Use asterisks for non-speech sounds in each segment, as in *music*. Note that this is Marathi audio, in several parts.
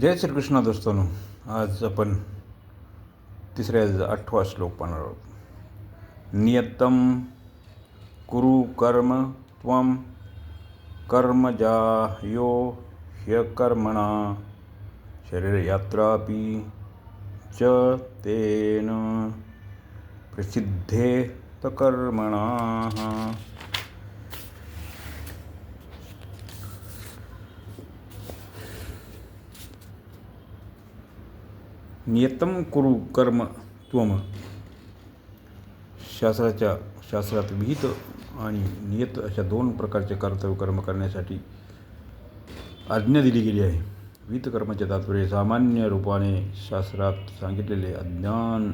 जय श्रीकृष्ण दोस्तांनो आज आपण तिसऱ्या आठवा श्लोक पाहणार आहोत. नियतम कुरु कर्म त्वम कर्मजायो ह्यकर्मणा शरीरयात्रापि च तेन प्रसिद्धे तकर्मणा नियतम कुरु कर्म त्वम। शास्त्राच्या शास्त्रात विहित आणि नियत अशा दोन प्रकारचे कर्तव्य कर्म करण्यासाठी आज्ञा दिली गेली आहे. विहित कर्माचे तात्पर्य सामान्य रूपाने शास्त्रात सांगितलेले अज्ञान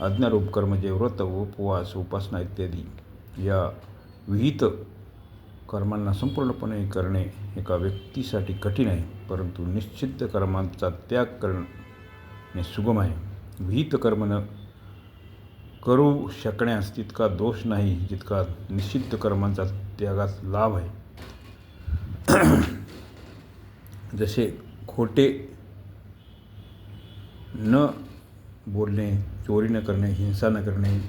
आज्ञारूप कर्म जे व्रत उपवास उपासना इत्यादी या विहित कर्मांना संपूर्णपणे करणे एका व्यक्तीसाठी कठीण आहे परंतु निश्चित कर्मांचा त्याग करणं सुगम आहे. विहित कर्म न करू शकण्यास तितका दोष नाही जितका निश्चित कर्मांचा त्यागास लाभ आहे. *clears throat* जसे खोटे न बोलणे चोरी न करणे हिंसा न करणे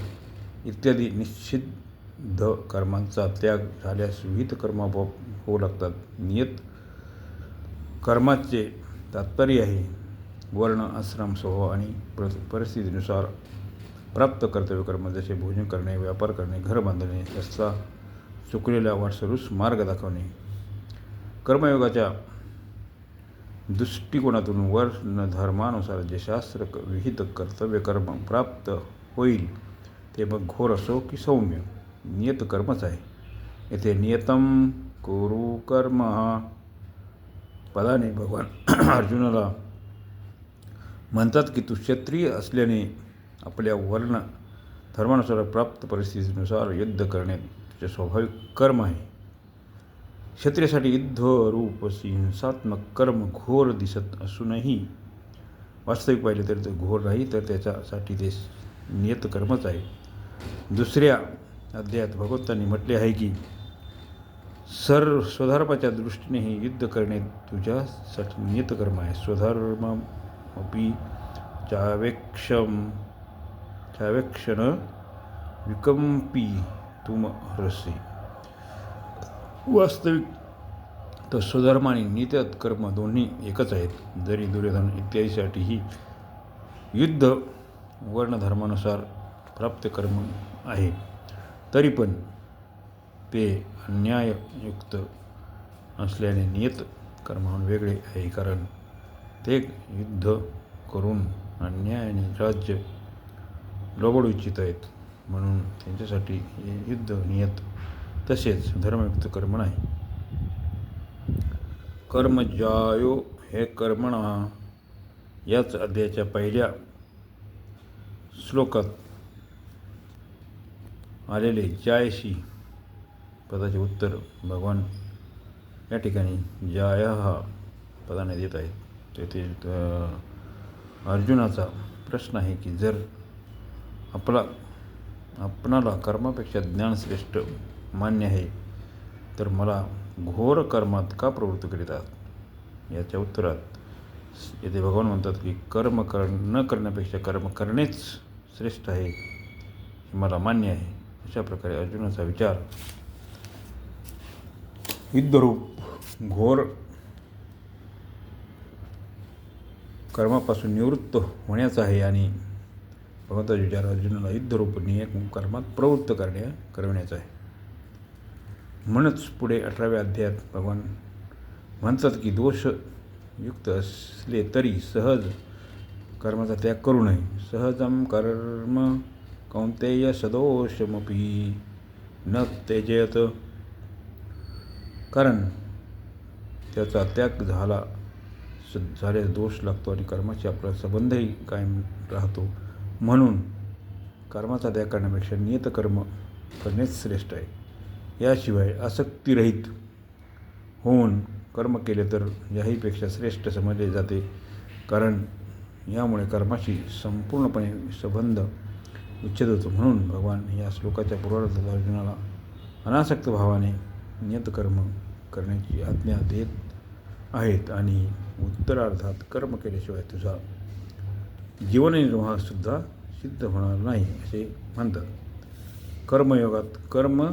इत्यादी निश्चिद्ध कर्मांचा त्याग झाल्यास विहित कर्म होऊ लागतात. नियत कर्माचे तात्पर्य आहे वर्ण आश्रम स्वभाव आणि प्र परिस्थितीनुसार प्राप्त कर्तव्य कर्म जसे भोजन करणे व्यापार करणे घर बांधणे रस्ता चुकलेल्या वाटसरूस मार्ग दाखवणे. कर्मयोगाच्या दृष्टिकोनातून वर्ण धर्मानुसार जे शास्त्र विहित कर्तव्य कर्म प्राप्त होईल ते मग घोर असो की सौम्य. नियत कर्मच आहे. येथे नियतम कुरु कर्म हा पदाने भगवान *clears throat* अर्जुनाला म्हणतात की तू क्षत्रिय असल्याने आपल्या वर्ण धर्मानुसार प्राप्त परिस्थितीनुसार युद्ध करणे तुझे स्वाभाविक कर्म आहे. क्षत्रियासाठी युद्धरूप हिंसात्मक कर्म घोर दिसत असूनही वास्तविक पाहिले तर ते घोर नाही तर त्याच्यासाठी ते नियत कर्मच आहे. दुसऱ्या अध्यायात भगवंतांनी म्हटले आहे की सर्व स्वधर्माच्या दृष्टीने हे युद्ध करणे तुझ्यासाठी नियत कर्म आहे. स्वधर्म अपि चावेक्षम चावेक्षण विकंपी तुम रसे वास्तविक तर स्वधर्म आणि नित्यात कर्म दोन्ही एकच आहेत. जरी दुर्योधन इत्यादीसाठीही युद्ध वर्णधर्मानुसार प्राप्त कर्म आहे तरी पण ते अन्याययुक्त असल्याने नियत कर्माहून वेगळे आहे. कारण ते युद्ध करून अन्याय आणि राज्य लोबडू इच्छित आहेत. म्हणून त्यांच्यासाठी हे युद्ध नियत तसेच धर्मयुक्त कर्म नाही. कर्मजायो हे कर्मणा. याच अध्यायाच्या पहिल्या श्लोकात आलेले जायशी पदाचे उत्तर भगवान या ठिकाणी जाय हा पदाने देत आहेत. तेथे अर्जुनाचा प्रश्न आहे की जर आपला आपणाला कर्मापेक्षा ज्ञान श्रेष्ठ मान्य आहे तर मला घोर कर्मात का प्रवृत्त करीतात याच्या उत्तरात येथे भगवान म्हणतात की कर्म कर न करण्यापेक्षा कर्म करणेच श्रेष्ठ आहे हे मला मान्य आहे. अशा प्रकारे अर्जुनाचा विचार युद्धरूप घोर कर्मापासून निवृत्त होण्याचा आहे आणि भगवंताचा विचार अर्जुनाला युद्धरूप कर्मात प्रवृत्त करण्या करविण्याचा आहे. म्हणूनच पुढे अठराव्या अध्यायात भगवान म्हणतात की दोषयुक्त असले तरी सहज कर्माचा त्याग करू नये. सहजम कर्म कौंतेय सदोषमपी न त्यजेत. कारण त्याचा त्याग झाला झाल्यास दोष लागतो आणि कर्माशी आपला संबंधही कायम राहतो. म्हणून कर्माचा त्याग करण्यापेक्षा नियत कर्म करणेच श्रेष्ठ आहे. याशिवाय आसक्तीरहित होऊन कर्म केले तर याहीपेक्षा श्रेष्ठ समजले जाते. कारण यामुळे कर्माशी संपूर्णपणे संबंध उच्छेद होतो. म्हणून भगवान या श्लोकाच्या पूर्वार्धात अर्जुनाला अनासक्त भावाने नियत कर्म करण्याची आज्ञा देत आहेत आणि उत्तरार्थात कर्म केल्याशिवाय तुझा जीवननिर्वाहसुद्धा सिद्ध होणार नाही असे म्हणतात कर्मयोगात कर्म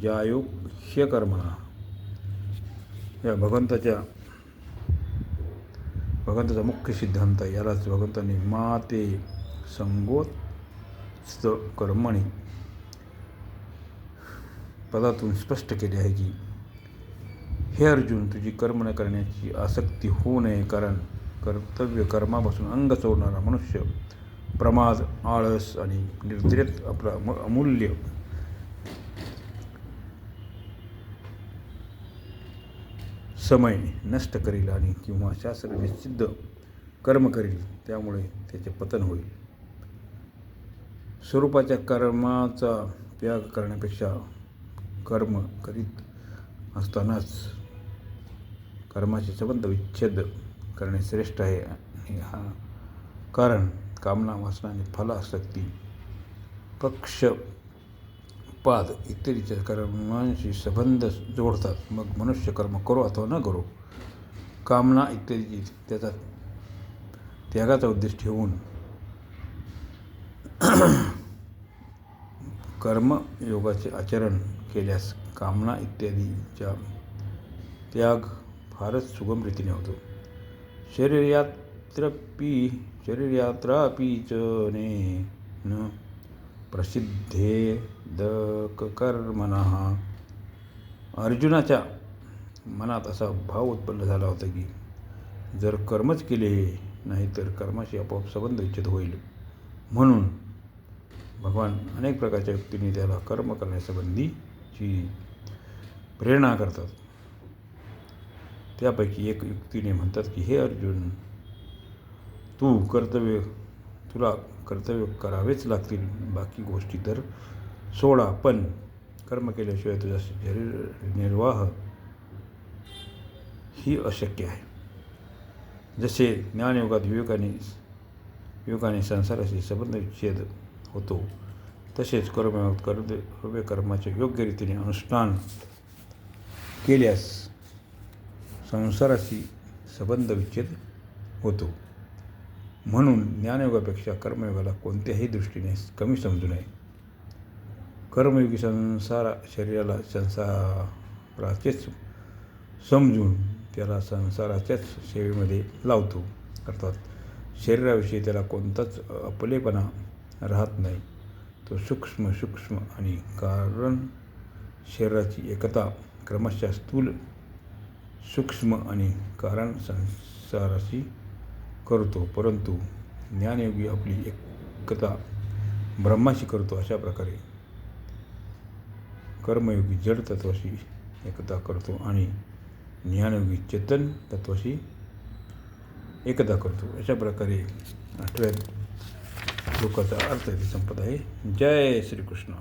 ज्यायोग ह्यकर्मणा या भगवंताच्या भगवंताचा मुख्य सिद्धांत आहे. यालाच भगवंतांनी माते संगोत्स्त कर्मणी पदातून स्पष्ट केले आहे की हे अर्जुन तुझी कर्म न करण्याची आसक्ती होऊ नये कारण कर्तव्य कर्मापासून अंग सोडणारा मनुष्य प्रमाद आळस आणि निर्द्रित आपला अमूल्य. समय नष्ट करील आणि किंवा शास्त्र निश्चिद्ध कर्म करील त्यामुळे त्याचे पतन होईल. स्वरूपाच्या कर्माचा त्याग करण्यापेक्षा कर्म करीत असतानाच कर्माचे संबंध विच्छेद करणे श्रेष्ठ आहे. आणि हा कारण कामना वासना आणि फलासक्ती पक्ष पाद इत्यादीच्या कर्मांशी संबंध जोडतात. मग मनुष्य कर्म करो अथवा न करो कामना इत्यादी त्याचा त्यागाचा उद्देश ठेवून *clears throat* कर्मयोगाचे आचरण केल्यास कामना इत्यादीच्या त्याग फारच सुगम रीतीने होतो. शरीरयात्रपी शरीरयात्रापी च ने न प्रसिद्धेदकर्मणः अर्जुनाच्या मनात असा भाव उत्पन्न झाला होता की जर कर्मच केले नाही तर कर्माशी आपोआप संबंध विच्छेद होईल. म्हणून भगवान अनेक प्रकारच्या व्यक्तींनी त्याला कर्म करण्यासंबंधीची प्रेरणा करतात. त्यापैकी एक युक्तीने म्हणतात की हे अर्जुन तू कर्तव्य तुला कर्तव्य करावेच लागतील. बाकी गोष्टी तर सोडा पण कर्म केल्याशिवाय तुझा शरीर निर्वाह ही अशक्य आहे. जसे ज्ञानयोगात विवेकाने युवकाने संसाराशी संबंध विच्छेद होतो तसेच कर्मयोगात कर्तव्य कर्माचे योग्य रीतीने अनुष्ठान केल्यास संसाराशी संबंध विच्छेद होतो. म्हणून ज्ञानयोगापेक्षा कर्मयोगाला कोणत्याही दृष्टीने कमी समजू नये. कर्मयोगी संसारा शरीराला संसाराचेच समजून त्याला संसाराच्याच सेवेमध्ये लावतो. अर्थात शरीराविषयी त्याला कोणताच आपलेपणा राहत नाही. तो सूक्ष्म सूक्ष्म आणि कारण शरीराची एकता क्रमशः स्थूल सूक्ष्म आणि कारण संसाराशी करतो परंतु ज्ञानयोगी आपली एकता ब्रह्माशी करतो अशा प्रकारे. कर्मयोगी जड तत्वाशी एकता करतो आणि ज्ञानयोगी चेतन तत्वाशी एकता करतो. अशा प्रकारे आठव्या श्लोकाचा अर्थ इथे संपत आहे. जय श्रीकृष्ण.